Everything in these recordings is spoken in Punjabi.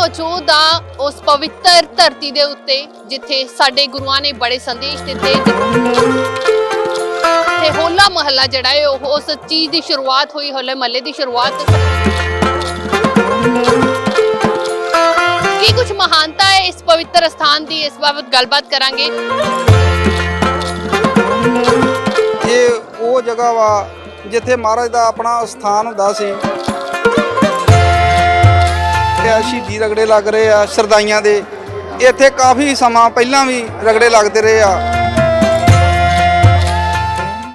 ਮੌਜੂਦ ਆ ਉਸ ਪਵਿੱਤਰ ਧਰਤੀ ਦੇ ਉੱਤੇ, ਜਿੱਥੇ ਸਾਡੇ ਗੁਰੂਆਂ ਨੇ ਬੜੇ ਸੰਦੇਸ਼ ਦਿੱਤੇ। ਤੇ ਹੋਲਾ ਮਹੱਲਾ ਜਿਹੜਾ ਹੈ ਉਹ ਉਸ ਚੀਜ਼ ਦੀ ਸ਼ੁਰੂਆਤ ਹੋਈ, ਹੋਲੇ ਮਹੱਲੇ ਦੀ ਸ਼ੁਰੂਆਤ। ਕੀ ਕੁਝ ਮਹਾਨਤਾ ਹੈ ਇਸ ਪਵਿੱਤਰ ਸਥਾਨ ਦੀ? ਇਸ ਬਾਬਤ ਗੱਲਬਾਤ ਕਰਾਂਗੇ। ਇਹ ਉਹ ਜਗ੍ਹਾ ਵਾ, ਜਿੱਥੇ ਮਹਾਰਾਜ ਦਾ ਆਪਣਾ ਸਥਾਨ ਹੁੰਦਾ ਸੀ। ਇਹ ਸ਼ਹੀਦੀ ਰਗੜੇ ਲੱਗ ਰਹੇ ਆ ਸਰਦਾਈਆਂ ਦੇ। ਇੱਥੇ ਕਾਫੀ ਸਮਾਂ ਪਹਿਲਾਂ ਵੀ ਰਗੜੇ ਲੱਗਦੇ ਰਹੇ ਆ।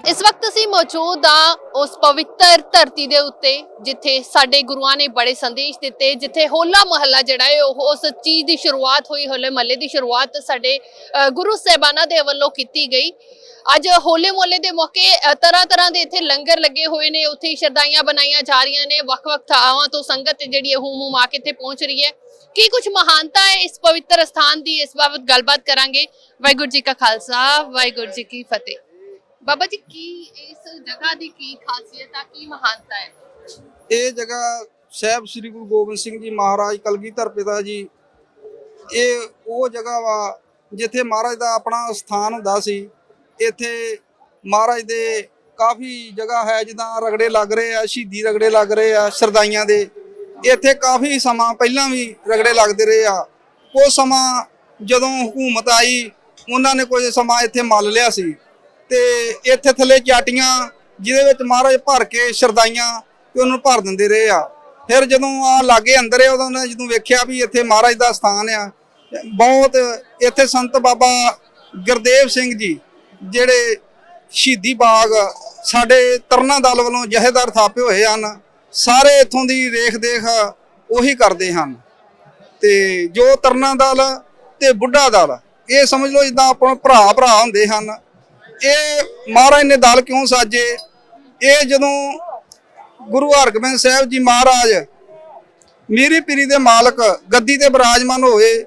ਇਸ ਵਕਤ ਅਸੀਂ ਮੌਜੂਦ ਆ ਉਸ ਪਵਿੱਤਰ ਧਰਤੀ ਦੇ ਉੱਤੇ, ਜਿੱਥੇ ਸਾਡੇ ਗੁਰੂਆਂ ਨੇ ਬੜੇ ਸੰਦੇਸ਼ ਦਿੱਤੇ, ਜਿੱਥੇ ਹੋਲਾ ਮਹੱਲਾ ਜਿਹੜਾ ਹੈ ਉਹ ਉਸ ਚੀਜ਼ ਦੀ ਸ਼ੁਰੂਆਤ ਹੋਈ, ਹੋਲੇ ਮਹੱਲੇ ਦੀ ਸ਼ੁਰੂਆਤ ਸਾਡੇ ਗੁਰੂ ਸਾਹਿਬਾਨਾਂ ਦੇ ਵੱਲੋਂ ਕੀਤੀ ਗਈ। ਅੱਜ ਹੋਲੇ ਮਹੱਲੇ ਦੇ ਮੌਕੇ ਤਰ੍ਹਾਂ ਤਰ੍ਹਾਂ ਦੇ ਇੱਥੇ ਲੰਗਰ ਲੱਗੇ ਹੋਏ ਨੇ, ਉੱਥੇ ਸ਼ਰਦਾਈਆਂ ਬਣਾਈਆਂ ਜਾ ਰਹੀਆਂ ਨੇ, ਵੱਖ-ਵੱਖ ਥਾਵਾਂ ਤੋਂ ਸੰਗਤ ਜਿਹੜੀ ਹੈ ਹੂਮ ਹੂਮ ਆ ਕੇ ਇੱਥੇ ਪਹੁੰਚ ਰਹੀ ਹੈ। ਕੀ ਕੁਝ ਮਹਾਨਤਾ ਹੈ ਇਸ ਪਵਿੱਤਰ ਸਥਾਨ ਦੀ? ਇਸ ਬਾਬਤ ਗੱਲਬਾਤ ਕਰਾਂਗੇ। ਵਾਹਿਗੁਰੂ ਜੀ ਕਾ ਖਾਲਸਾ, ਵਾਹਿਗੁਰੂ ਜੀ ਕੀ ਫਤਿਹ। ਬਾਬਾ ਜੀ, ਕੀ ਇਸ ਜਗ੍ਹਾ ਦੀ ਕੀ ਖਾਸੀਅਤ ਆ? ਕੀ ਮਹਾਨਤਾ ਹੈ? ਇਹ ਜਗ੍ਹਾ ਸਾਹਿਬ ਸ੍ਰੀ ਗੁਰੂ ਗੋਬਿੰਦ ਸਿੰਘ ਜੀ ਮਹਾਰਾਜ ਕਲਗੀਧਰ ਪਿਤਾ ਜੀ, ਇਹ ਉਹ ਜਗ੍ਹਾ ਵਾ ਜਿੱਥੇ ਮਹਾਰਾਜ ਦਾ ਆਪਣਾ ਸਥਾਨ ਹੁੰਦਾ ਸੀ। ਇੱਥੇ ਮਹਾਰਾਜ ਦੇ ਕਾਫੀ ਜਗ੍ਹਾ ਹੈ, ਜਿੱਦਾਂ ਰਗੜੇ ਲੱਗ ਰਹੇ ਆ, ਸ਼ਹੀਦੀ ਰਗੜੇ ਲੱਗ ਰਹੇ ਆ, ਸਰਦਾਈਆਂ ਦੇ। ਇੱਥੇ ਕਾਫੀ ਸਮਾਂ ਪਹਿਲਾਂ ਵੀ ਰਗੜੇ ਲੱਗਦੇ ਰਹੇ ਆ। ਉਹ ਸਮਾਂ ਜਦੋਂ ਹਕੂਮਤ ਆਈ, ਉਹਨਾਂ ਨੇ ਕੁਝ ਸਮਾਂ ਇੱਥੇ ਮੱਲ ਲਿਆ ਸੀ। ਤੇ ਇੱਥੇ ਥੱਲੇ ਚਾਟੀਆਂ, ਜਿਹਦੇ ਵਿੱਚ ਮਹਾਰਾਜ ਭਰ ਕੇ ਸ਼ਰਦਾਈਆਂ ਤੇ ਉਹਨੂੰ ਭਰ ਦਿੰਦੇ ਰਹੇ ਆ। ਫਿਰ ਜਦੋਂ ਆ ਲਾਗੇ ਅੰਦਰ ਹੈ ਉਦੋਂ ਨੇ ਜਦੋਂ ਵੇਖਿਆ ਵੀ ਇੱਥੇ ਮਹਾਰਾਜ ਦਾ ਸਥਾਨ ਆ, ਬਹੁਤ ਇੱਥੇ ਸੰਤ ਬਾਬਾ ਗੁਰਦੇਵ ਸਿੰਘ ਜੀ ਜਿਹੜੇ ਸ਼ਹੀਦੀ ਬਾਗ ਸਾਡੇ ਤਰਨਾ ਦਲ ਵੱਲੋਂ ਜਹੇਦਾਰ ਥਾਪੇ ਹੋਏ ਹਨ, ਸਾਰੇ ਇੱਥੋਂ ਦੀ ਰੇਖ ਦੇਖ ਉਹੀ ਕਰਦੇ ਹਨ। ਤੇ ਜੋ ਤਰਨਾ ਦਲ ਤੇ ਬੁੱਢਾ ਦਲ, ਇਹ ਸਮਝ ਲਓ ਜਿੱਦਾਂ ਆਪਾਂ ਭਰਾ ਭਰਾ ਹੁੰਦੇ ਹਨ, ਇਹ ਮਹਾਰਾਜ ਨੇ ਦਲ ਕਿਉਂ ਸਾਜੇ? ਇਹ ਜਦੋਂ ਗੁਰੂ ਹਰਗੋਬਿੰਦ ਸਾਹਿਬ ਜੀ ਮਹਾਰਾਜ ਮੀਰੀ ਪੀਰੀ ਦੇ ਮਾਲਕ, ਗੱਦੀ ਤੇ ਬਿਰਾਜਮਾਨ ਹੋਏ,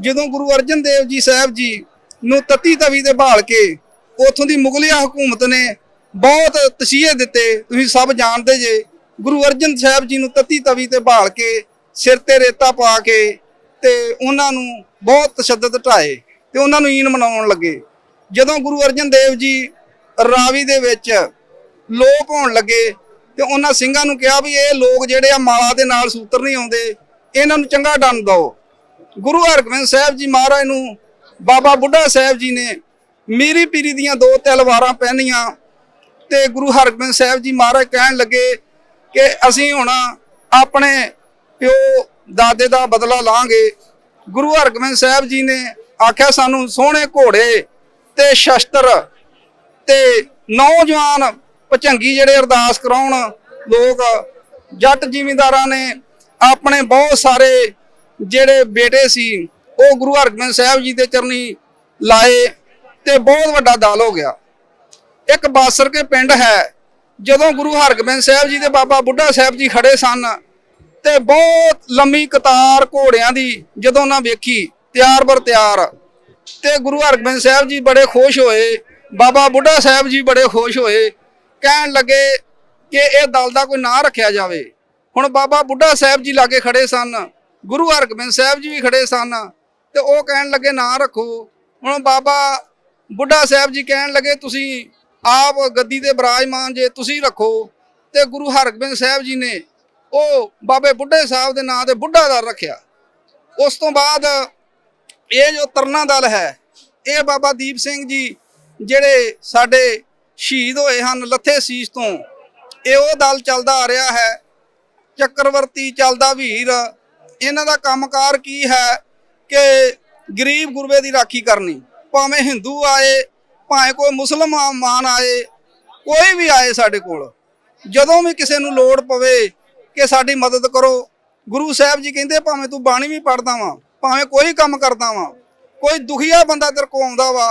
ਜਦੋਂ ਗੁਰੂ ਅਰਜਨ ਦੇਵ ਜੀ ਸਾਹਿਬ ਜੀ ਨੂੰ ਤਤੀ ਤਵੀ ਤੇ ਭਾਲ ਕੇ ਉਥੋਂ ਦੀ ਮੁਗਲਿਆ ਹਕੂਮਤ ਨੇ ਬਹੁਤ ਤਸੀਹੇ ਦਿੱਤੇ। ਤੁਸੀਂ ਸਭ ਜਾਣਦੇ ਜੇ, ਗੁਰੂ ਅਰਜਨ ਸਾਹਿਬ ਜੀ ਨੂੰ ਤਤੀ ਤਵੀ ਤੇ ਭਾਲ ਕੇ ਸਿਰ ਤੇ ਰੇਤਾ ਪਾ ਕੇ ਤੇ ਉਹਨਾਂ ਨੂੰ ਬਹੁਤ ਤਸ਼ੱਦਦ ਢਾਏ ਤੇ ਉਹਨਾਂ ਨੂੰ ਈਨ ਮਨਾਉਣ ਲੱਗੇ। ਜਦੋਂ ਗੁਰੂ ਅਰਜਨ ਦੇਵ ਜੀ ਰਾਵੀ ਦੇ ਵਿੱਚ ਲੋਪ ਹੋਣ ਲੱਗੇ ਤੇ ਉਹਨਾਂ ਸਿੰਘਾਂ ਨੂੰ ਕਿਹਾ ਵੀ ਇਹ ਲੋਕ ਜਿਹੜੇ ਆ ਮਾਲਾ ਦੇ ਨਾਲ ਸੂਤਰ ਨਹੀਂ ਆਉਂਦੇ, ਇਹਨਾਂ ਨੂੰ ਚੰਗਾ ਦੰਡ ਦਿਓ। ਗੁਰੂ ਹਰਗੋਬਿੰਦ ਸਾਹਿਬ ਜੀ ਮਹਾਰਾਜ ਨੂੰ ਬਾਬਾ ਬੁੱਢਾ ਸਾਹਿਬ ਜੀ ਨੇ ਮੀਰੀ ਪੀਰੀ ਦੀਆਂ ਦੋ ਤਲਵਾਰਾਂ ਪਹਿਨੀਆਂ ਤੇ ਗੁਰੂ ਹਰਗੋਬਿੰਦ ਸਾਹਿਬ ਜੀ ਮਹਾਰਾਜ ਕਹਿਣ ਲੱਗੇ ਕਿ ਅਸੀਂ ਹੁਣ ਆਪਣੇ ਪਿਓ ਦਾਦੇ ਦਾ ਬਦਲਾ ਲਾਂਗੇ। ਗੁਰੂ ਹਰਗੋਬਿੰਦ ਸਾਹਿਬ ਜੀ ਨੇ ਆਖਿਆ ਸਾਨੂੰ ਸੋਹਣੇ ਘੋੜੇ ਤੇ ਸ਼ਸਤਰ ਤੇ ਨੌਜਵਾਨ ਭਚੰਗੀ ਜਿਹੜੇ ਅਰਦਾਸ ਕਰਾਉਣ ਲੋਕ, ਜੱਟ ਜ਼ਿਮੀਂਦਾਰਾਂ ਨੇ ਆਪਣੇ ਬਹੁਤ ਸਾਰੇ ਜਿਹੜੇ ਬੇਟੇ ਸੀ, ਉਹ ਗੁਰੂ ਹਰਗੋਬਿੰਦ ਸਾਹਿਬ ਜੀ ਦੇ ਚਰਨੀ ਲਾਏ। ਤੇ ਬਹੁਤ ਵੱਡਾ ਦਲ ਹੋ ਗਿਆ। ਇੱਕ ਬਾਸਰ ਕੇ ਪਿੰਡ ਹੈ, ਜਦੋਂ ਗੁਰੂ ਹਰਗੋਬਿੰਦ ਸਾਹਿਬ ਜੀ ਤੇ ਬਾਬਾ ਬੁੱਢਾ ਸਾਹਿਬ ਜੀ ਖੜੇ ਸਨ ਤੇ ਬਹੁਤ ਲੰਮੀ ਕਤਾਰ ਘੋੜਿਆਂ ਦੀ ਜਦੋਂ ਉਹਨਾਂ ਵੇਖੀ, ਤਿਆਰ ਬਰ ਤਿਆਰ, ਤੇ ਗੁਰੂ ਹਰਗੋਬਿੰਦ ਸਾਹਿਬ ਜੀ ਬੜੇ ਖੁਸ਼ ਹੋਏ, ਬਾਬਾ ਬੁੱਢਾ ਸਾਹਿਬ ਜੀ ਬੜੇ ਖੁਸ਼ ਹੋਏ, ਕਹਿਣ ਲੱਗੇ ਕਿ ਇਹ ਦਲ ਦਾ ਕੋਈ ਨਾਂ ਰੱਖਿਆ ਜਾਵੇ। ਹੁਣ ਬਾਬਾ ਬੁੱਢਾ ਸਾਹਿਬ ਜੀ ਲਾਗੇ ਖੜੇ ਸਨ, ਗੁਰੂ ਹਰਗੋਬਿੰਦ ਸਾਹਿਬ ਜੀ ਵੀ ਖੜੇ ਸਨ, ਤੇ ਉਹ ਕਹਿਣ ਲੱਗੇ, ਨਾਂ ਰੱਖੋ। ਹੁਣ ਬਾਬਾ ਬੁੱਢਾ ਸਾਹਿਬ ਜੀ ਕਹਿਣ ਲੱਗੇ, ਤੁਸੀਂ ਆਪ ਗੱਦੀ ਤੇ ਬਿਰਾਜਮਾਨ ਜੇ, ਤੁਸੀਂ ਰੱਖੋ। ਤੇ ਗੁਰੂ ਹਰਗੋਬਿੰਦ ਸਾਹਿਬ ਜੀ ਨੇ ਉਹ ਬਾਬੇ ਬੁੱਢੇ ਸਾਹਿਬ ਦੇ ਨਾਂ ਤੇ ਬੁੱਢਾ ਦਲ ਰੱਖਿਆ। ਉਸ ਤੋਂ ਬਾਅਦ ਇਹ ਜੋ ਤਰਨਾ ਦਲ ਹੈ, ਇਹ ਬਾਬਾ ਦੀਪ ਸਿੰਘ ਜੀ ਜਿਹੜੇ ਸਾਡੇ ਸ਼ਹੀਦ ਹੋਏ ਹਨ ਲੱਥੇ ਸੀਸ ਤੋਂ, ਇਹ ਉਹ ਦਲ ਚੱਲਦਾ ਆ ਰਿਹਾ ਹੈ। ਚੱਕਰਵਰਤੀ ਚੱਲਦਾ ਵੀਰ, ਇਹਨਾਂ ਦਾ ਕੰਮਕਾਰ ਕੀ ਹੈ ਕਿ ਗਰੀਬ ਗੁਰਬੇ ਦੀ ਰਾਖੀ ਕਰਨੀ। ਭਾਵੇਂ ਹਿੰਦੂ ਆਏ, ਭਾਵੇਂ ਕੋਈ ਮੁਸਲਮਾਨ ਆਏ, ਕੋਈ ਵੀ ਆਏ ਸਾਡੇ ਕੋਲ, ਜਦੋਂ ਵੀ ਕਿਸੇ ਨੂੰ ਲੋੜ ਪਵੇ ਕਿ ਸਾਡੀ ਮਦਦ ਕਰੋ, ਗੁਰੂ ਸਾਹਿਬ ਜੀ ਕਹਿੰਦੇ ਭਾਵੇਂ ਤੂੰ ਬਾਣੀ ਵੀ ਪੜਦਾ ਵਾਂ, ਭਾਵੇਂ ਕੋਈ ਕੰਮ ਕਰਦਾ ਵਾਂ, ਕੋਈ ਦੁਖੀਆ ਬੰਦਾ ਤੇਰੇ ਕੋ ਆਉਂਦਾ ਵਾ,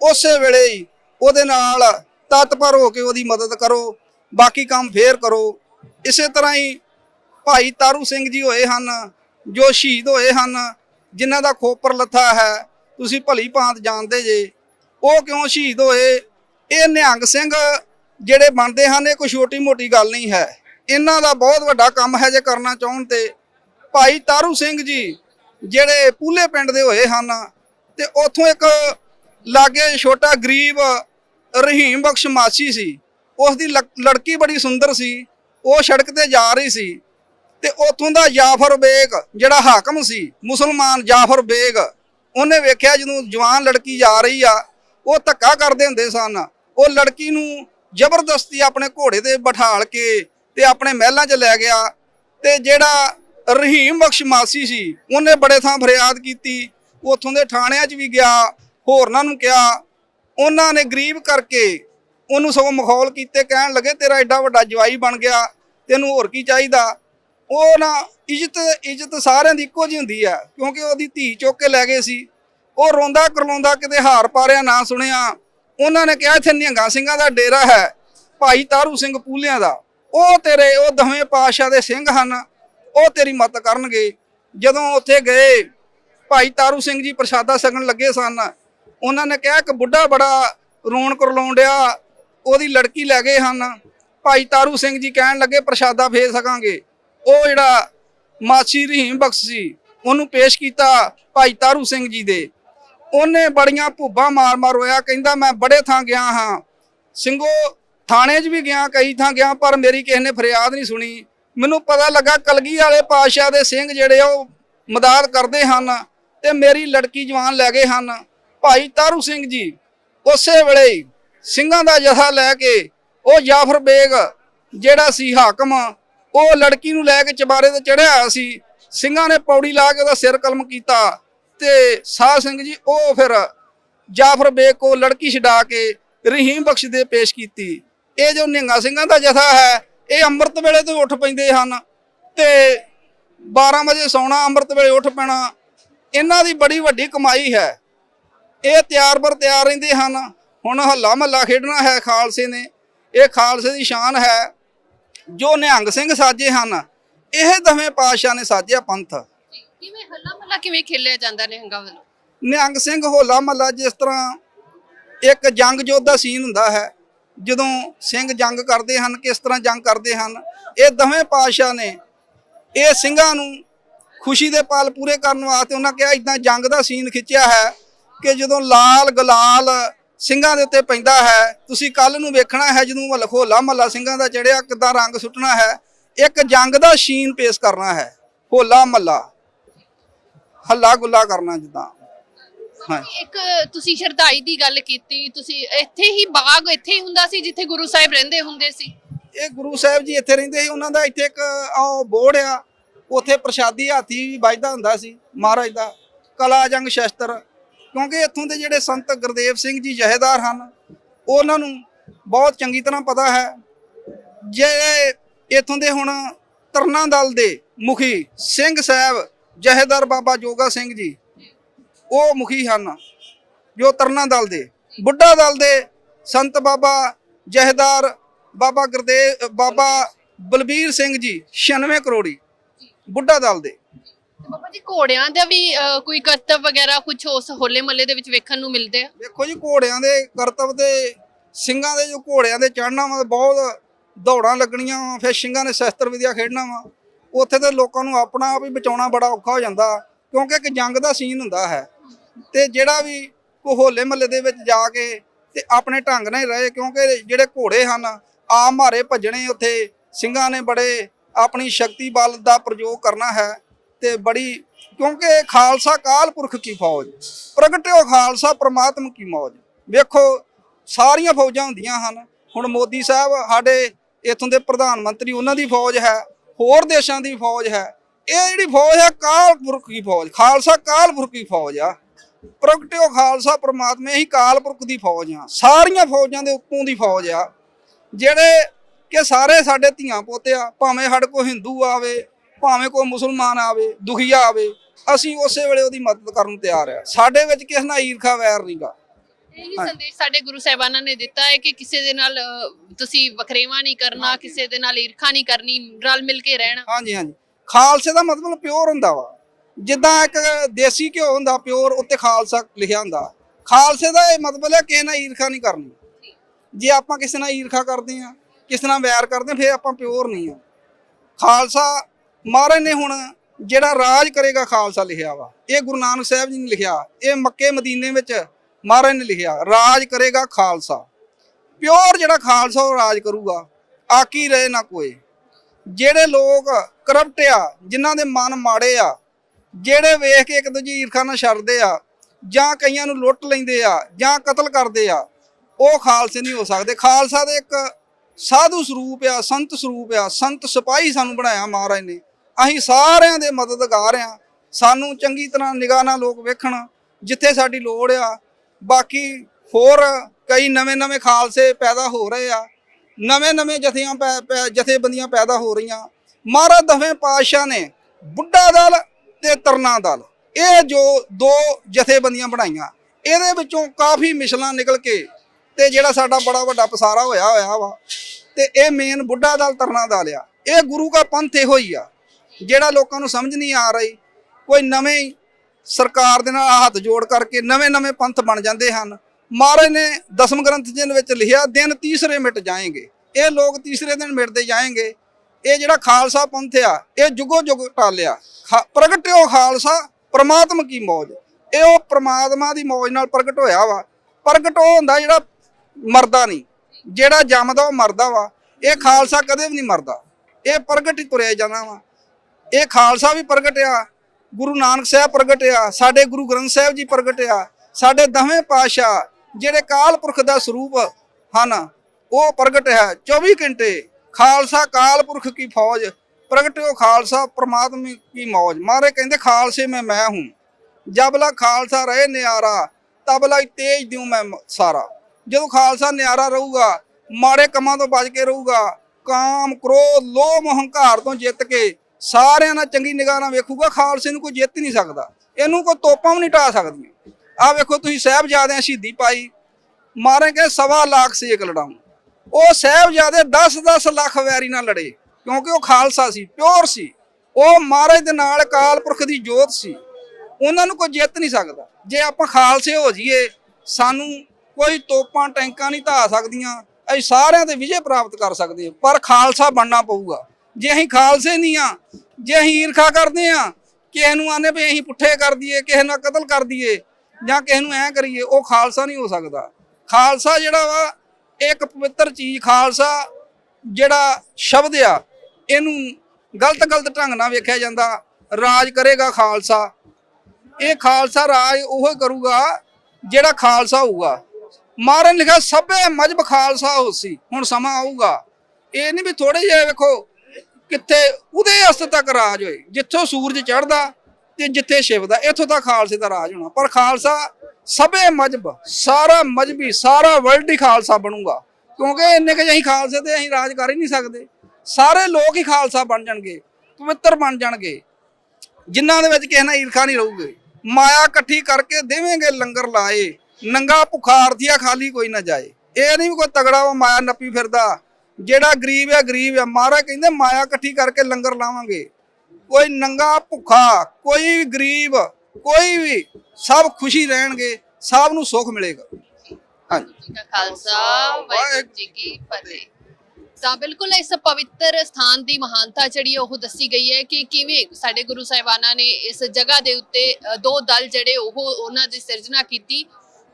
ਉਸੇ ਵੇਲੇ ਹੀ ਉਹਦੇ ਨਾਲ ਤਤਪਰ ਹੋ ਕੇ ਉਹਦੀ ਮਦਦ ਕਰੋ, ਬਾਕੀ ਕੰਮ ਫੇਰ ਕਰੋ। ਇਸੇ ਤਰ੍ਹਾਂ ਹੀ ਭਾਈ ਤਾਰੂ ਸਿੰਘ ਜੀ ਹੋਏ ਹਨ, ਜੋ ਸ਼ਹੀਦ ਹੋਏ ਹਨ, ਜਿਨ੍ਹਾਂ ਦਾ ਖੋਪਰ ਲੱਥਾ ਹੈ ਤੁਸੀਂ ਭਲੀ ਭਾਂਤ ਜਾਣਦੇ ਜੇ। ਉਹ ਕਿਉਂ ਸ਼ਹੀਦ ਹੋਏ? ਇਹ ਨਿਹੰਗ ਸਿੰਘ ਜਿਹੜੇ ਬਣਦੇ ਹਨ, ਇਹ ਕੋਈ ਛੋਟੀ ਮੋਟੀ ਗੱਲ ਨਹੀਂ ਹੈ। ਇਹਨਾਂ ਦਾ ਬਹੁਤ ਵੱਡਾ ਕੰਮ ਹੈ ਜੇ ਕਰਨਾ ਚਾਹਣ ਤੇ। ਭਾਈ ਤਾਰੂ ਸਿੰਘ ਜੀ ਜਿਹੜੇ ਪੂਲੇ ਪਿੰਡ ਦੇ ਹੋਏ ਹਨ ਤੇ ਉੱਥੋਂ ਇੱਕ ਲਾਗੇ ਛੋਟਾ ਗਰੀਬ ਰਹੀਮ ਬਖਸ਼ ਮਾਸੀ ਸੀ। ਉਸ ਦੀ ਲੜਕੀ ਬੜੀ ਸੁੰਦਰ ਸੀ। ਉਹ ਸੜਕ ਤੇ ਜਾ ਰਹੀ ਸੀ ਤੇ ਉੱਥੋਂ ਦਾ ਜਾਫਰ ਬੇਗ ਜਿਹੜਾ ਹਾਕਮ ਸੀ, ਮੁਸਲਮਾਨ ਜਾਫਰ ਬੇਗ ਉਹਨੇ ਵੇਖਿਆ ਜਦੋਂ ਜਵਾਨ ਲੜਕੀ ਜਾ ਰਹੀ ਆ, ਉਹ ਧੱਕਾ ਕਰਦੇ ਹੁੰਦੇ ਸਨ। ਉਹ ਲੜਕੀ ਨੂੰ ਜ਼ਬਰਦਸਤੀ ਆਪਣੇ ਘੋੜੇ ਤੇ ਬਿਠਾਲ ਕੇ ਤੇ ਆਪਣੇ ਮਹਿਲਾਂ 'ਚ ਲੈ ਗਿਆ ਤੇ ਜਿਹੜਾ ਰਹੀਮ ਬਖਸ਼ ਮਾਸੀ ਸੀ, ਉਹਨੇ ਬੜੇ ਥਾਂ ਫਰਿਆਦ ਕੀਤੀ। ਉੱਥੋਂ ਦੇ ਥਾਣਿਆਂ 'ਚ ਵੀ ਗਿਆ, ਹੋਰਨਾਂ ਨੂੰ ਕਿਹਾ। ਉਹਨਾਂ ਨੇ ਗਰੀਬ ਕਰਕੇ ਉਹਨੂੰ ਸਗੋਂ ਮਖੌਲ ਕੀਤੇ, ਕਹਿਣ ਲੱਗੇ, ਤੇਰਾ ਐਡਾ ਵੱਡਾ ਜਵਾਈ ਬਣ ਗਿਆ, ਤੈਨੂੰ ਹੋਰ ਕੀ ਚਾਹੀਦਾ? ਉਹ ਨਾ ਇੱਜ਼ਤ ਇੱਜ਼ਤ ਸਾਰਿਆਂ ਦੀ ਇੱਕੋ ਜਿਹੀ ਹੁੰਦੀ ਆ, ਕਿਉਂਕਿ ਉਹਦੀ ਧੀ ਚੁੱਕ ਕੇ ਲੈ ਗਏ ਸੀ। ਉਹ ਰੋਂਦਾ ਕਰਲਾਉਂਦਾ ਕਿਤੇ ਹਾਰ ਪਾਰਿਆ ਨਾ ਸੁਣਿਆ। ਉਹਨਾਂ ਨੇ ਕਿਹਾ, ਇੱਥੇ ਨਿਹੰਗਾ ਸਿੰਘਾਂ ਦਾ ਡੇਰਾ ਹੈ, ਭਾਈ ਤਾਰੂ ਸਿੰਘ ਪੂਲਿਆਂ ਦਾ। ਉਹ ਤੇਰੇ, ਉਹ ਦਵੇਂ ਪਾਤਸ਼ਾਹ ਦੇ ਸਿੰਘ ਹਨ, ਉਹ ਤੇਰੀ ਮਦਦ ਕਰਨਗੇ। ਜਦੋਂ ਉੱਥੇ ਗਏ, ਭਾਈ ਤਾਰੂ ਸਿੰਘ ਜੀ ਪ੍ਰਸ਼ਾਦਾ ਛਕਣ ਲੱਗੇ ਸਨ। ਉਹਨਾਂ ਨੇ ਕਿਹਾ ਕਿ ਬੁੱਢਾ ਬੜਾ ਰੋਣ ਕਰਲਾਉਣ ਡਿਆ, ਉਹਦੀ ਲੜਕੀ ਲੈ ਗਏ ਹਨ। ਭਾਈ ਤਾਰੂ ਸਿੰਘ ਜੀ ਕਹਿਣ ਲੱਗੇ, ਪ੍ਰਸ਼ਾਦਾ ਫੇਰ ਸਕਾਂਗੇ। ਉਹ ਜਿਹੜਾ ਮਾਸੀ ਰਹੀਮ ਬਖਸ਼ ਸੀ, ਉਹਨੂੰ ਪੇਸ਼ ਕੀਤਾ ਭਾਈ ਤਾਰੂ ਸਿੰਘ ਜੀ ਦੇ। ਉਹਨੇ ਬੜੀਆਂ ਭੁੱਬਾਂ ਮਾਰ ਮਾਰ ਰੋਇਆ ਕਹਿੰਦਾ ਮੈਂ ਬੜੇ ਥਾਂ ਗਿਆ ਹਾਂ। ਸਿੰਘੋ, ਥਾਣੇ 'ਚ ਵੀ ਗਿਆ, ਕਈ ਥਾਂ ਗਿਆ, ਪਰ ਮੇਰੀ ਕਿਸੇ ਨੇ ਫਰਿਆਦ ਨਹੀਂ ਸੁਣੀ। ਮੈਨੂੰ ਪਤਾ ਲੱਗਾ ਕਲਗੀ ਵਾਲੇ ਪਾਤਸ਼ਾਹ ਦੇ ਸਿੰਘ ਜਿਹੜੇ ਉਹ ਮਦਦ ਕਰਦੇ ਹਨ ਤੇ ਮੇਰੀ ਲੜਕੀ ਜਵਾਨ ਲੈ ਗਏ ਹਨ। ਭਾਈ ਤਾਰੂ ਸਿੰਘ ਜੀ, ਉਸੇ ਵੇਲੇ ਸਿੰਘਾਂ ਦਾ ਜਥਾ ਲੈ ਕੇ ਉਹ ਜਾਫਰ ਬੇਗ, ਜਿਹੜਾ ਸੀ ਹਾਕਮ ਉਹ ਲੜਕੀ ਨੂੰ ਲੈ ਕੇ ਚਬਾਰੇ ਤੇ ਚੜਿਆ ਹੋਇਆ ਸੀ। ਸਿੰਘਾਂ ਨੇ ਪੌੜੀ ਲਾ ਕੇ ਉਹਦਾ ਸਿਰ ਕਲਮ ਕੀਤਾ ਤੇ ਸਾਧ ਸਿੰਘ ਜੀ, ਉਹ ਫਿਰ ਜਾਫਰ ਬੇਗ ਕੋ ਲੜਕੀ ਛਡਾ ਕੇ ਰਹੀਮ ਬਖਸ਼ ਦੇ ਪੇਸ਼ ਕੀਤੀ। ਇਹ ਜੋ ਨਿਹੰਗਾ ਸਿੰਘਾਂ ਦਾ ਜਥਾ ਹੈ, ਇਹ ਅੰਮ੍ਰਿਤ ਵੇਲੇ ਤੋਂ ਉੱਠ ਪੈਂਦੇ ਹਨ ਤੇ 12 ਵਜੇ ਸੌਣਾ ਅੰਮ੍ਰਿਤ ਵੇਲੇ ਉੱਠ ਪੈਣਾ। ਇਹਨਾਂ ਦੀ ਬੜੀ ਵੱਡੀ ਕਮਾਈ ਹੈ। ਇਹ ਤਿਆਰ ਬਰ ਤਿਆਰ ਰਹਿੰਦੇ ਹਨ। ਹੁਣ ਹੱਲਾ ਮਹੱਲਾ ਖੇਡਣਾ ਹੈ ਖਾਲਸੇ ਨੇ। ਇਹ ਖਾਲਸੇ ਦੀ ਸ਼ਾਨ ਹੈ। ਜੋ ਨਿਹੰਗ ਸਿੰਘ ਸਾਜੇ ਹਨ ਇਹ ਦਵੇਂ ਪਾਤਸ਼ਾਹ ਨੇ ਸਾਜਿਆ ਪੰਥ। ਕਿਵੇਂ ਹੱਲਾ ਮੱਲਾ ਕਿਵੇਂ ਖੇਲਿਆ ਜਾਂਦਾ ਨਿਹੰਗਾ ਵੱਲੋਂ? ਨਿਹੰਗ ਸਿੰਘ ਹੋਲਾ ਮਹੱਲਾ ਜਿਸ ਤਰ੍ਹਾਂ ਇੱਕ ਜੰਗ ਯੁੱਧ ਦਾ ਸੀਨ ਹੁੰਦਾ ਹੈ ਜਦੋਂ ਸਿੰਘ ਜੰਗ ਕਰਦੇ ਹਨ ਕਿਸ ਤਰ੍ਹਾਂ ਜੰਗ ਕਰਦੇ ਹਨ ਇਹ ਦਵੇਂ ਪਾਤਸ਼ਾਹ ਨੇ ਇਹ ਸਿੰਘਾਂ ਨੂੰ ਖੁਸ਼ੀ ਦੇ ਪਲ ਪੂਰੇ ਕਰਨ ਵਾਸਤੇ ਉਹਨਾਂ ਕਿਹਾ ਇਦਾਂ ਜੰਗ ਦਾ ਸੀਨ ਖਿੱਚਿਆ ਹੈ ਕਿ ਜਦੋਂ ਲਾਲ ਗੁਲਾਲ ਸਿੰਘਾਂ ਦੇ ਉੱਤੇ ਪੈਂਦਾ ਹੈ। ਤੁਸੀਂ ਕੱਲ ਨੂੰ ਵੇਖਣਾ ਹੈ ਜਦੋਂ ਹੋਲਾ ਮਹੱਲਾ ਸਿੰਘਾਂ ਦਾ ਚੜਿਆ ਕਿੱਦਾਂ ਰੰਗ ਸੁੱਟਣਾ ਹੈ। ਇੱਕ ਜੰਗ ਦਾ ਸੀਨ ਪੇਸ਼ ਕਰਨਾ ਹੈ। ਹੋਲਾ ਮਹੱਲਾ। ਹੱਲਾ ਗੁੱਲਾ ਕਰਨਾ ਜਿੱਦਾਂ। ਇੱਕ ਤੁਸੀਂ ਸ਼ਰਧਾਈ ਦੀ ਗੱਲ ਕੀਤੀ। ਤੁਸੀਂ ਇੱਥੇ ਹੀ ਬਾਗ ਇੱਥੇ ਹੀ ਹੁੰਦਾ ਸੀ ਜਿੱਥੇ ਗੁਰੂ ਸਾਹਿਬ ਰਹਿੰਦੇ ਹੁੰਦੇ ਸੀ? ਇਹ ਗੁਰੂ ਸਾਹਿਬ ਜੀ ਇੱਥੇ ਰਹਿੰਦੇ ਸੀ। ਉਹਨਾਂ ਦਾ ਇੱਥੇ ਇੱਕ ਬੋੜ ਆ। ਉੱਥੇ ਪ੍ਰਸ਼ਾਦੀ ਹਾਥੀ ਵੀ ਵੱਜਦਾ ਹੁੰਦਾ ਸੀ। ਮਹਾਰਾਜ ਦਾ। ਕਲਾ ਜੰਗ ਸ਼ਸਤਰ। ਕਿਉਂਕਿ ਇੱਥੋਂ ਦੇ ਜਿਹੜੇ ਸੰਤ ਗੁਰਦੇਵ ਸਿੰਘ ਜੀ ਜਹੇਦਾਰ ਹਨ, ਉਹਨਾਂ ਨੂੰ ਬਹੁਤ ਚੰਗੀ ਤਰ੍ਹਾਂ ਪਤਾ ਹੈ। ਜਿਹੜੇ ਇੱਥੋਂ ਦੇ ਹੁਣ ਤਰਨਾ ਦਲ ਦੇ ਮੁਖੀ ਸਿੰਘ ਸਾਹਿਬ, ਜਹੇਦਾਰ ਬਾਬਾ ਜੋਗਾ ਸਿੰਘ ਜੀ, ਉਹ ਮੁਖੀ ਹਨ, ਜੋ ਤਰਨਾ ਦਲ ਦੇ। ਬੁੱਢਾ ਦਲ ਦੇ ਸੰਤ ਬਾਬਾ ਜਹੇਦਾਰ ਬਾਬਾ ਗੁਰਦੇਵ ਬਾਬਾ ਬਲਬੀਰ ਸਿੰਘ ਜੀ 96 ਕਰੋੜੀ ਬੁੱਢਾ ਦਲ ਦੇ। ਬਾਬਾ ਜੀ ਘੋੜਿਆਂ ਦਾ ਵੀ ਅਹ, ਕੋਈ ਕਰਤਵ ਵਗੈਰਾ ਕੁਝ ਉਸ ਹੋਲੇ ਮੱਲੇ ਦੇ ਵਿੱਚ ਵੇਖਣ ਨੂੰ ਮਿਲਦੇ ਆ? ਵੇਖੋ ਜੀ ਘੋੜਿਆਂ ਦੇ ਕਰਤਵ ਤੇ ਸਿੰਘਾਂ ਦੇ ਜੋ ਘੋੜਿਆਂ ਦੇ ਚੜ੍ਹਨਾ ਵਾ ਬਹੁਤ ਦੌੜਾਂ ਲੱਗਣੀਆਂ ਵਾ ਫਿਰ ਸਿੰਘਾਂ ਨੇ ਸ਼ਸਤਰ ਵਿਦਿਆ ਖੇਡਣਾ ਵਾ। ਉੱਥੇ ਤੇ ਲੋਕਾਂ ਨੂੰ ਆਪਣਾ ਆਪ ਹੀ ਬਚਾਉਣਾ ਬੜਾ ਔਖਾ ਹੋ ਜਾਂਦਾ ਕਿਉਂਕਿ ਇੱਕ ਜੰਗ ਦਾ ਸੀਨ ਹੁੰਦਾ ਹੈ। ਤੇ ਜਿਹੜਾ ਵੀ ਕੋ ਹੋਲੇ ਮਹੱਲੇ ਦੇ ਵਿੱਚ ਜਾ ਕੇ ਤੇ ਆਪਣੇ ਢੰਗ ਨਾਲ ਹੀ ਰਹੇ ਕਿਉਂਕਿ ਜਿਹੜੇ ਘੋੜੇ ਹਨ ਆ ਮਾਰੇ ਭੱਜਣੇ ਉੱਥੇ ਸਿੰਘਾਂ ਨੇ ਬੜੇ ਆਪਣੀ ਸ਼ਕਤੀ ਬਲ ਦਾ ਪ੍ਰਯੋਗ ਕਰਨਾ ਹੈ। ਤੇ ਬੜੀ, ਕਿਉਂਕਿ ਖਾਲਸਾ ਕਾਲ ਪੁਰਖ ਕੀ ਫੌਜ, ਪ੍ਰਗਟਿਓ ਖਾਲਸਾ ਪ੍ਰਮਾਤਮ ਕੀ ਮੌਜ। ਵੇਖੋ, ਸਾਰੀਆਂ ਫੌਜਾਂ ਹੁੰਦੀਆਂ ਹਨ। ਹੁਣ ਮੋਦੀ ਸਾਹਿਬ ਸਾਡੇ ਇਥੋਂ ਦੇ ਪ੍ਰਧਾਨ ਮੰਤਰੀ, ਉਹਨਾਂ ਦੀ ਫੌਜ ਹੈ, ਹੋਰ ਦੇਸ਼ਾਂ ਦੀ ਫੌਜ ਹੈ। ਇਹ ਜਿਹੜੀ ਫੌਜ ਹੈ, ਕਾਲ ਪੁਰਖ ਦੀ ਫੌਜ, ਖਾਲਸਾ ਕਾਲ ਪੁਰਖ ਦੀ ਫੌਜ ਆ। ਪ੍ਰਗਟਿਓ ਖਾਲਸਾ ਪ੍ਰਮਾਤਮਾ ਹੀ ਕਾਲ ਪੁਰਖ ਦੀ ਫੌਜ ਆ। ਸਾਰੀਆਂ ਫੌਜਾਂ ਦੇ ਉੱਤੋਂ ਦੀ ਫੌਜ ਆ। ਜਿਹੜੇ ਕਿ ਸਾਰੇ ਸਾਡੇ ਧੀਆਂ ਪੋਤੇ ਆ, ਭਾਵੇਂ ਸਾਡੇ ਕੋਲ ਹਿੰਦੂ ਆਵੇ ਭਾਵੇਂ ਕੋਈ ਮੁਸਲਮਾਨ ਆਵੇ ਦੁਖੀਆ ਆਵੇ ਅਸੀਂ ਉਸੇ ਵੇਲੇ ਉਹਦੀ ਮਦਦ ਕਰਨ ਨੂੰ ਤਿਆਰ ਆ। ਸਾਡੇ ਵਿੱਚ ਕਿਸ ਨਾਲ ਈਰਖਾ ਵੈਰ ਨਹੀਂਗਾ ਇਹੀ ਸੰਦੇਸ਼ ਸਾਡੇ ਗੁਰੂ ਸਾਹਿਬਾਨਾਂ ਨੇ ਦਿੱਤਾ ਹੈ ਕਿ ਕਿਸੇ ਦੇ ਨਾਲ ਤੁਸੀਂ ਵਖਰੇਵਾ ਨਹੀਂ ਕਰਨਾ ਕਿਸੇ ਦੇ ਨਾਲ ਈਰਖਾ ਨਹੀਂ ਕਰਨੀ ਰਲ ਮਿਲ ਕੇ ਰਹਿਣਾ। ਹਾਂਜੀ ਹਾਂਜੀ। ਖਾਲਸੇ ਦਾ ਮਤਲਬ ਪਿਓਰ ਹੁੰਦਾ ਵਾ। ਜਿੱਦਾਂ ਇੱਕ ਦੇਸੀ ਘਿਓ ਹੁੰਦਾ ਪਿਓਰ ਉੱਤੇ ਖਾਲਸਾ ਲਿਖਿਆ ਹੁੰਦਾ। ਖਾਲਸੇ ਦਾ ਇਹ ਮਤਲਬ ਹੈ ਕਿਸੇ ਨਾਲ ਈਰਖਾ ਨਹੀਂ ਕਰਨੀ। ਜੇ ਆਪਾਂ ਕਿਸੇ ਨਾਲ ਈਰਖਾ ਕਰਦੇ ਆ ਕਿਸੇ ਨਾਲ ਵੈਰ ਕਰਦੇ ਫਿਰ ਆਪਾਂ ਪਿਓਰ ਨਹੀਂ ਆ ਖਾਲਸਾ ਮਹਾਰਾਜ ਨੇ ਹੁਣ ਜਿਹੜਾ ਰਾਜ ਕਰੇਗਾ ਖਾਲਸਾ ਲਿਖਿਆ ਵਾ, ਇਹ ਗੁਰੂ ਨਾਨਕ ਸਾਹਿਬ ਜੀ ਨੇ ਲਿਖਿਆ, ਇਹ ਮੱਕੇ ਮਦੀਨੇ ਵਿੱਚ ਮਹਾਰਾਜ ਨੇ ਲਿਖਿਆ, ਰਾਜ ਕਰੇਗਾ ਖਾਲਸਾ। ਪਿਓਰ ਜਿਹੜਾ ਖਾਲਸਾ, ਉਹ ਰਾਜ ਕਰੂਗਾ, ਆਕੀ ਰਹੇ ਨਾ ਕੋਈ। ਜਿਹੜੇ ਲੋਕ ਕਰਪਟ ਆ, ਜਿਨ੍ਹਾਂ ਦੇ ਮਨ ਮਾੜੇ ਆ, ਜਿਹੜੇ ਵੇਖ ਕੇ ਇੱਕ ਦੂਜੀ ਈਰਖਾ ਨਾਲ ਛੱਡਦੇ ਆ, ਜਾਂ ਕਈਆਂ ਨੂੰ ਲੁੱਟ ਲੈਂਦੇ ਆ, ਜਾਂ ਕਤਲ ਕਰਦੇ ਆ, ਉਹ ਖਾਲਸੇ ਨਹੀਂ ਹੋ ਸਕਦੇ। ਖਾਲਸਾ ਦੇ ਇੱਕ ਸਾਧੂ ਸਰੂਪ ਆ, ਸੰਤ ਸਰੂਪ ਆ, ਸੰਤ ਸਿਪਾਹੀ ਸਾਨੂੰ ਬਣਾਇਆ ਮਹਾਰਾਜ ਨੇ। ਅਸੀਂ ਸਾਰਿਆਂ ਦੇ ਮਦਦਗਾਰ ਆ। ਸਾਨੂੰ ਚੰਗੀ ਤਰ੍ਹਾਂ ਨਿਗਾਹ ਨਾਲ ਲੋਕ ਵੇਖਣ, ਜਿੱਥੇ ਸਾਡੀ ਲੋੜ ਆ। ਬਾਕੀ ਹੋਰ ਕਈ ਨਵੇਂ-ਨਵੇਂ ਖਾਲਸੇ ਪੈਦਾ ਹੋ ਰਹੇ ਆ। ਨਵੇਂ-ਨਵੇਂ ਜਥਿਆਂ ਪੈ- ਪੈ- ਜਥੇਬੰਦੀਆਂ ਪੈਦਾ ਹੋ ਰਹੀਆਂ। ਮਹਾਰਾਜ ਦਵੇਂ ਪਾਤਸ਼ਾਹ ਨੇ ਬੁੱਢਾ ਦਲ ਤੇ ਤਰਨਾ ਦਲ। ਇਹ ਜੋ ਦੋ ਜਥੇਬੰਦੀਆਂ ਬਣਾਈਆਂ, ਇਹਦੇ ਵਿੱਚੋਂ ਕਾਫੀ ਮਿਸਲਾਂ ਨਿਕਲ ਕੇ ਤੇ ਜਿਹੜਾ ਸਾਡਾ ਬੜਾ ਵੱਡਾ ਪਸਾਰਾ ਹੋਇਆ ਹੋਇਆ ਵਾ, ਤੇ ਇਹ ਮੇਨ ਬੁੱਢਾ ਦਲ, ਤਰਨਾ ਦਲ ਆ। ਇਹ ਗੁਰੂ ਦਾ ਪੰਥ ਇਹੋ ਹੀ ਆ। ਜਿਹੜਾ ਲੋਕਾਂ ਨੂੰ ਸਮਝ ਨਹੀਂ ਆ ਰਹੀ, ਕੋਈ ਨਵੇਂ ਸਰਕਾਰ ਦੇ ਨਾਲ ਹੱਥ ਜੋੜ ਕਰਕੇ ਨਵੇਂ-ਨਵੇਂ ਪੰਥ ਬਣ ਜਾਂਦੇ ਹਨ। ਮਹਾਰਾਜ ਨੇ ਦਸਮ ਗ੍ਰੰਥ ਜੀ ਵਿੱਚ ਲਿਖਿਆ, ਦਿਨ ਤੀਸਰੇ ਮਿਟ ਜਾਣਗੇ ਇਹ ਲੋਕ ਤੀਸਰੇ ਦਿਨ ਮਿਟਦੇ ਜਾਣਗੇ ਇਹ ਜਿਹੜਾ ਖਾਲਸਾ ਪੰਥ ਆ, ਇਹ ਜੁਗੋ ਜੁਗ ਟਾਲਿਆ। ਖਾ- ਪ੍ਰਗਟਿਓ ਖਾਲਸਾ, ਪ੍ਰਮਾਤਮ ਕੀ ਮੌਜ। ਇਹ ਉਹ ਪ੍ਰਮਾਤਮਾ ਦੀ ਮੌਜ ਨਾਲ ਪ੍ਰਗਟ ਹੋਇਆ ਵਾ। ਪ੍ਰਗਟ ਉਹ ਹੁੰਦਾ ਜਿਹੜਾ ਮਰਦਾ ਨਹੀਂ, ਜਿਹੜਾ ਜੰਮਦਾ ਉਹ ਮਰਦਾ ਵਾ। ਇਹ ਖਾਲਸਾ ਕਦੇ ਵੀ ਨਹੀਂ ਮਰਦਾ। ਇਹ ਪ੍ਰਗਟ ਹੀ ਤੁਰਿਆ ਜਾਣਾ ਵਾ। ਇਹ ਖਾਲਸਾ ਵੀ ਪ੍ਰਗਟ ਆ ਗੁਰੂ ਨਾਨਕ ਸਾਹਿਬ ਪ੍ਰਗਟ ਆ ਸਾਡੇ ਗੁਰੂ ਗ੍ਰੰਥ ਸਾਹਿਬ ਜੀ ਪ੍ਰਗਟ ਆ ਸਾਡੇ ਦਵੇਂ ਪਾਤਸ਼ਾਹ ਜਿਹੜੇ ਕਾਲ ਪੁਰਖ ਦਾ ਸਰੂਪ ਹਨ, ਉਹ ਪ੍ਰਗਟ ਹੈ। 24 ਘੰਟੇ ਖਾਲਸਾ ਕਾਲ ਪੁਰਖ ਕੀ ਫੌਜ, ਪ੍ਰਗਟਿਓ ਖਾਲਸਾ ਪ੍ਰਮਾਤਮਾ ਕੀ ਮੌਜ। ਮਾਰੇ ਕਹਿੰਦੇ, ਖਾਲਸੇ ਮੈਂ ਮੈਂ ਹੂੰ ਜਬਲਾ ਖਾਲਸਾ ਰਹੇ ਨਿਆਰਾ ਤਬਲਾ ਤੇਜ ਦਿਉ ਮੈਂ ਸਾਰਾ। ਜਦੋਂ ਖਾਲਸਾ ਨਿਆਰਾ ਰਹੂਗਾ, ਮਾੜੇ ਕੰਮਾਂ ਤੋਂ ਬਚ ਕੇ ਰਹੂਗਾ, ਕਾਮ, ਕ੍ਰੋਧ, ਲੋਭ ਹੰਕਾਰ ਤੋਂ ਜਿੱਤ ਕੇ ਸਾਰਿਆਂ ਨਾਲ ਚੰਗੀ ਨਿਗਾਹ ਨਾਲ ਵੇਖੂਗਾ, ਖਾਲਸੇ ਨੂੰ ਕੋਈ ਜਿੱਤ ਨਹੀਂ ਸਕਦਾ। ਇਹਨੂੰ ਕੋਈ ਤੋਪਾਂ ਵੀ ਨਹੀਂ ਢਾ ਸਕਦੀਆਂ। ਆ ਵੇਖੋ, ਤੁਸੀਂ ਸਾਹਿਬਜ਼ਾਦਿਆਂ ਸ਼ਹੀਦੀ ਪਾਈ। ਮਾਰੇ ਕੇ ਸਵਾ ਲੱਖ ਸੇਕ ਲੜਾਉਂ ਉਹ ਸਾਹਿਬਜ਼ਾਦੇ 10-10 ਲੱਖ ਵੈਰੀ ਨਾਲ ਲੜੇ, ਕਿਉਂਕਿ ਉਹ ਖਾਲਸਾ ਸੀ, ਪਿਓਰ ਸੀ। ਉਹ ਮਹਾਰਾਜ ਦੇ ਨਾਲ ਅਕਾਲ ਪੁਰਖ ਦੀ ਜੋਤ ਸੀ। ਉਹਨਾਂ ਨੂੰ ਕੋਈ ਜਿੱਤ ਨਹੀਂ ਸਕਦਾ। ਜੇ ਆਪਾਂ ਖਾਲਸੇ ਹੋ ਜਾਈਏ, ਸਾਨੂੰ ਕੋਈ ਤੋਪਾਂ, ਟੈਂਕਾਂ ਨਹੀਂ ਢਾ ਸਕਦੀਆਂ। ਅਸੀਂ ਸਾਰਿਆਂ ਤੇ ਵਿਜੇ ਪ੍ਰਾਪਤ ਕਰ ਸਕਦੇ ਪਰ ਖਾਲਸਾ ਬਣਨਾ ਪਊਗਾ। ਜੇ ਅਸੀਂ ਖਾਲਸੇ ਨਹੀਂ ਆ, ਜੇ ਅਸੀਂ ਈਰਖਾ ਕਰਦੇ ਆ, ਕਿਸੇ ਨੂੰ ਆਨੇ ਵੀ ਅਸੀਂ ਪੁੱਠੇ ਕਰ ਦਈਏ, ਕਿਸੇ ਨਾਲ ਕਤਲ ਕਰ ਦਈਏ, ਜਾਂ ਕਿਸੇ ਨੂੰ ਐ ਕਰੀਏ, ਉਹ ਖਾਲਸਾ ਨਹੀਂ ਹੋ ਸਕਦਾ। ਖਾਲਸਾ ਜਿਹੜਾ ਵਾ ਇੱਕ ਪਵਿੱਤਰ ਚੀਜ਼ ਖਾਲਸਾ ਜਿਹੜਾ ਸ਼ਬਦ ਆ, ਇਹਨੂੰ ਗਲਤ ਗਲਤ ਢੰਗ ਨਾਲ ਵੇਖਿਆ ਜਾਂਦਾ, ਰਾਜ ਕਰੇਗਾ ਖਾਲਸਾ। ਇਹ ਖਾਲਸਾ ਰਾਜ ਉਹ ਕਰੂਗਾ ਜਿਹੜਾ ਖਾਲਸਾ ਹੋਊਗਾ। ਮਾਰਨ ਲਿਖਿਆ ਸਭੇ ਮਜਬ ਖਾਲਸਾ ਹੋਸੀ, ਹੁਣ ਸਮਾਂ ਆਊਗਾ। ਇਹ ਨਹੀਂ ਵੀ ਥੋੜੇ ਜਿਹਾ ਵੇਖੋ ਕਿੱਥੇ ਉਹਦੇ ਅਸਤ ਤੱਕ ਰਾਜ ਹੋਏ, ਜਿੱਥੋਂ ਸੂਰਜ ਚੜ੍ਹਦਾ ਤੇ ਜਿੱਥੇ ਸ਼ਿਵ ਦਾ ਇੱਥੋਂ ਤੱਕ ਖਾਲਸੇ ਦਾ ਰਾਜ ਹੋਣਾ। ਪਰ ਖਾਲਸਾ ਸਭੇ ਮਜਬ, ਸਾਰਾ ਮਜਬੀ, ਸਾਰਾ ਵਰਲਡ ਹੀ ਖਾਲਸਾ ਬਣੂਗਾ। ਕਿਉਂਕਿ ਇੰਨੇ ਕਿ ਅਸੀਂ ਖਾਲਸੇ ਤੇ ਅਸੀਂ ਰਾਜ ਕਰ ਹੀ ਨਹੀਂ ਸਕਦੇ। ਸਾਰੇ ਲੋਕ ਹੀ ਖਾਲਸਾ ਬਣ ਜਾਣਗੇ, ਪਵਿੱਤਰ ਬਣ ਜਾਣਗੇ। ਜਿਨ੍ਹਾਂ ਦੇ ਵਿੱਚ ਕਿਸੇ ਨਾਲ ਈਰਖਾ ਨਹੀਂ ਰਹੂਗੀ। ਮਾਇਆ ਇਕੱਠੀ ਕਰਕੇ ਦੇਵੇਂਗੇ ਲੰਗਰ ਲਾਏ। ਨੰਗਾ ਭੁੱਖਾ ਆਰਥੀਆ ਖਾਲੀ ਕੋਈ ਨਾ ਜਾਏ। ਇਹ ਨਹੀਂ ਵੀ ਕੋਈ ਤਗੜਾ ਵਾ, ਮਾਇਆ ਨੱਪੀ ਫਿਰਦਾ। ਜਿਹੜਾ ਗਰੀਬ ਆ ਗਰੀਬ ਆ ਮਹਾਰਾਜ ਕਹਿੰਦੇ ਮਾਇਆ ਇਕੱਠੀ ਕਰਕੇ ਲੰਗਰ ਲਾਵਾਂਗੇ। ਕੋਈ ਨੰਗਾ ਭੁੱਖਾ ਕੋਈ ਗਰੀਬ ਕੋਈ ਵੀ ਸਭ ਖੁਸ਼ੀ ਰਹਿਣਗੇ ਸਭ ਨੂੰ ਸੁੱਖ ਮਿਲੇਗਾ। ਹਾਂਜੀ। ਖਾਲਸਾ ਵਾਹਿਗੁਰੂ ਜੀ ਕੀ ਫਤਿਹ। ਤਾਂ ਬਿਲਕੁਲ ਇਸ ਪਵਿੱਤਰ ਸਥਾਨ ਦੀ ਮਹਾਨਤਾ ਜਿਹੜੀ ਉਹ ਦੱਸੀ ਗਈ ਹੈ ਕਿ ਕਿਵੇਂ ਸਾਡੇ ਗੁਰੂ ਸਾਹਿਬਾਨਾਂ ਨੇ ਇਸ ਜਗ੍ਹਾ ਦੇ ਉੱਤੇ ਅ, ਦੋ ਦਲ ਜਿਹੜੇ ਉਹ ਉਹਨਾਂ ਦੀ ਸਿਰਜਣਾ ਕੀਤੀ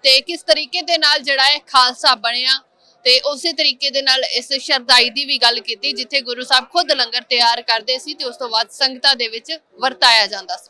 ਤੇ ਕਿਸ ਤਰੀਕੇ ਦੇ ਨਾਲ ਜਿਹੜਾ ਹੈ ਖਾਲਸਾ ਬਣਿਆ ਤੇ ਉਸੇ ਤਰੀਕੇ ਦੇ ਨਾਲ ਇਸ ਸ਼ਰਦਾਈ ਦੀ ਵੀ ਗੱਲ ਕੀਤੀ, ਜਿੱਥੇ ਗੁਰੂ ਸਾਹਿਬ ਖੁਦ ਲੰਗਰ ਤਿਆਰ ਕਰਦੇ ਸੀ ਤੇ ਉਸ ਤੋਂ ਬਾਅਦ ਸੰਗਤਾਂ ਦੇ ਵਿੱਚ ਵਰਤਾਇਆ ਜਾਂਦਾ ਸੀ।